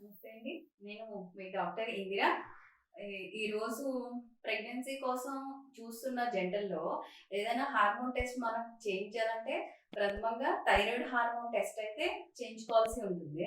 నమస్తే అండి. నేను మీ డాక్టర్ ఇందిరా. ఈరోజు ప్రెగ్నెన్సీ కోసం చూస్తున్న జంటల్లో ఏదైనా హార్మోన్ టెస్ట్ మనం చేయించాలంటే ప్రథమంగా థైరాయిడ్ హార్మోన్ టెస్ట్ అయితే చేయించుకోవాల్సి ఉంటుంది.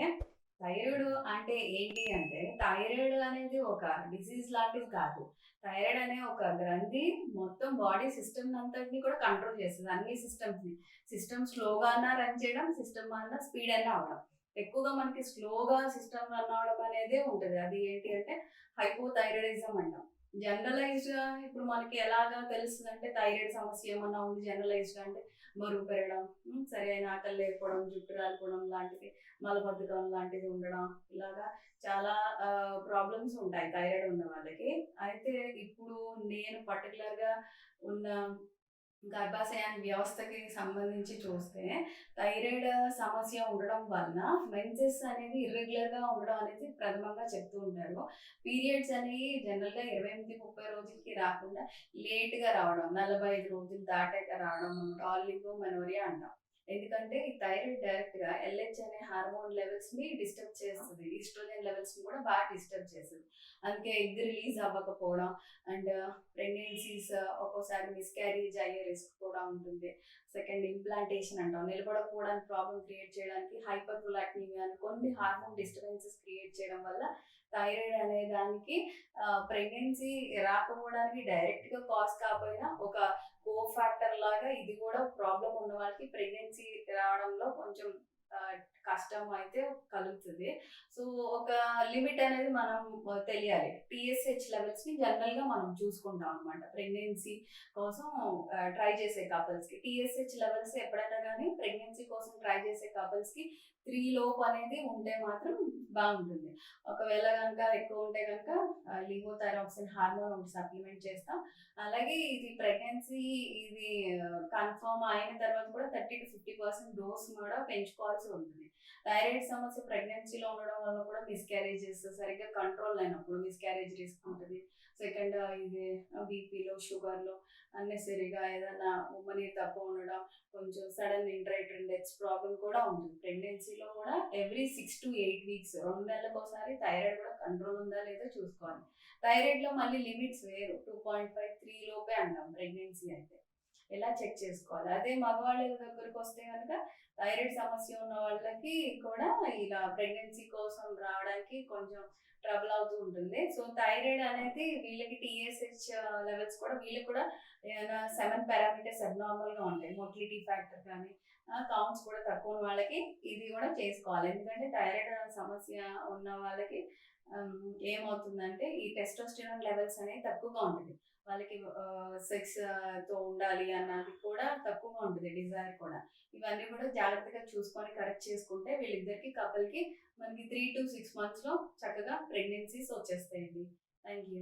థైరాయిడ్ అంటే ఏంటి అంటే థైరాయిడ్ అనేది ఒక డిసీజ్ లాంటిది కాదు. థైరాయిడ్ అనే ఒక గ్రంథి మొత్తం బాడీ సిస్టమ్ అంతటిని కూడా కంట్రోల్ చేస్తుంది. అన్ని సిస్టమ్స్ని. సిస్టమ్ స్లోగా అన్నా రన్ చేయడం సిస్టమ్ అన్నా స్పీడ్ అయినా అవడం ఎక్కువగా మనకి స్లోగా సిస్టమ్ రన్ అవడం అనేది ఉంటుంది. అది ఏంటి అంటే హైపోథైరాయిడిజం అంటాం. జనరలైజ్డ్ ఇప్పుడు మనకి ఎలాగా తెలుస్తుంది అంటే థైరాయిడ్ సమస్య ఏమన్నా ఉంది జనరలైజ్డ్ అంటే బరువు పెరగడం సరైన ఆకలి లేకపోవడం జుట్టు రాలిపోవడం లాంటివి మలబద్ధకం లాంటిది ఉండడం ఇలాగా చాలా ప్రాబ్లమ్స్ ఉంటాయి థైరాయిడ్ ఉన్న వాళ్ళకి. అయితే ఇప్పుడు నేను పర్టికులర్గా ఉన్న గర్భాశయాన్ని వ్యవస్థకి సంబంధించి చూస్తే థైరాయిడ్ సమస్య ఉండడం వలన మెన్సెస్ అనేది ఇర్రెగ్యులర్గా ఉండడం అనేది ప్రథమంగా చెప్తూ ఉంటారు. పీరియడ్స్ అనేవి జనరల్గా ఇరవై ఎనిమిది ముప్పై రోజులకి రాకుండా లేట్గా రావడం నలభై ఐదు రోజులు దాటాక రావడం అనమాట మెనోరియా అంటాం. ఎందుకంటే ఈ థైరాయిడ్ డైరెక్ట్గా ఎల్హెచ్ అనే హార్మోన్ లెవెల్స్ని డిస్టర్బ్ చేస్తుంది. ఈస్ట్రోజన్ లెవెల్స్ని కూడా బాగా డిస్టర్బ్ చేస్తుంది. అందుకే ఎగ్ రిలీజ్ అవ్వకపోవడం అండ్ ప్రెగ్నెన్సీస్ ఒక్కోసారి మిస్క్యారేజ్ అయ్యే రిస్క్ కూడా ఉంటుంది. సెకండ్ ఇంప్లాంటేషన్ అంటాం. నిలబడకపోవడానికి ప్రాబ్లం క్రియేట్ చేయడానికి హైపర్ ప్రొలాక్టీమియా అని కొన్ని హార్మోన్ డిస్టర్బెన్సెస్ క్రియేట్ చేయడం వల్ల థైరాయిడ్ అనే దానికి ప్రెగ్నెన్సీ రాకపోవడానికి డైరెక్ట్గా కాజ్ కాకపోయినా ఒక కో ఫ్యాక్టర్ లాగా ఇది కూడా ప్రాబ్లం ఉన్న వాళ్ళకి ప్రెగ్నెన్సీ రావడంలో కొంచెం కష్టం అయితే కలుగుతుంది. సో ఒక లిమిట్ అనేది మనం తెలియాలి. టీఎస్హెచ్ లెవెల్స్ని జనరల్గా మనం చూసుకుంటాం అనమాట ప్రెగ్నెన్సీ కోసం ట్రై చేసే కపుల్స్కి. లెవెల్స్ ఎప్పుడైనా కానీ ప్రెగ్నెన్సీ కోసం ట్రై చేసే కపుల్స్కి త్రీ లోపు అనేది ఉంటే మాత్రం బాగుంటుంది. ఒకవేళ కనుక ఎక్కువ ఉంటే కనుక లిమోథైరాక్సిన్ హార్మోన్ ఒకటి సప్లిమెంట్ చేస్తాం. అలాగే ఇది ప్రెగ్నెన్సీ ఇది కన్ఫర్మ్ అయిన తర్వాత కూడా thirty to fifty percent dose కూడా పెంచుకోవాల్సి ఉంటుంది. థైరాయిడ్ సమస్య ప్రెగ్నెన్సీలో ఉండడం వల్ల కూడా మిస్క్యారేజెస్ సరిగ్గా కంట్రోల్ అయినప్పుడు మిస్క్యారేజ్ రిస్క్ ఉంటుంది. సెకండ్ ఇది బీపీలో షుగర్లో అన్నెసరీగా ఏదైనా ఉమ్మని తక్కువ ఉండడం కొంచెం సడన్ ఇంట్రైటర్ డెత్స్ ప్రాబ్లం కూడా ఉంటుంది. ప్రెగ్నెన్సీలో కూడా every six to eight weeks రెండు నెలలకు ఒకసారి థైరాయిడ్ కూడా కంట్రోల్ ఉందా లేదా చూసుకోవాలి. థైరాయిడ్లో మళ్ళీ లిమిట్స్ వేరు. టూ పాయింట్ ఫైవ్ త్రీ లోపే అంటాం ప్రెగ్నెన్సీ అయితే ఎలా చెక్ చేసుకోవాలి? అదే మగవాళ్ళ దగ్గరకు వస్తే కనుక థైరాయిడ్ సమస్య ఉన్న వాళ్ళకి కూడా ఇలా ప్రెగ్నెన్సీ కోసం రావడానికి కొంచెం ట్రబుల్ అవుతూ ఉంటుంది. సో థైరాయిడ్ అనేది వీళ్ళకి టీఎస్హెచ్ లెవెల్స్ కూడా వీళ్ళకి కూడా ఏమైనా సెవెన్ పారామీటర్స్ అబ్నార్మల్గా ఉంటాయి. మొటిలిటీ ఫ్యాక్టర్ కానీ కౌంట్స్ కూడా తక్కువ ఉన్న వాళ్ళకి ఇది కూడా చేసుకోవాలి. ఎందుకంటే థైరాయిడ్ సమస్య ఉన్న వాళ్ళకి ఏమవుతుందంటే ఈ టెస్టోస్టిరాన్ లెవెల్స్ అనేవి తక్కువగా ఉంటుంది. వాళ్ళకి సెక్స్తో ఉండాలి అన్నది కూడా తక్కువగా ఉంటుంది. డిజైర్ కూడా. ఇవన్నీ కూడా జాగ్రత్తగా చూసుకొని కరెక్ట్ చేసుకుంటే వీళ్ళిద్దరికి కపుల్కి మనకి త్రీ టు సిక్స్ మంత్స్లో చక్కగా ప్రెగ్నెన్సీస్ వచ్చేస్తాయండి. Thank you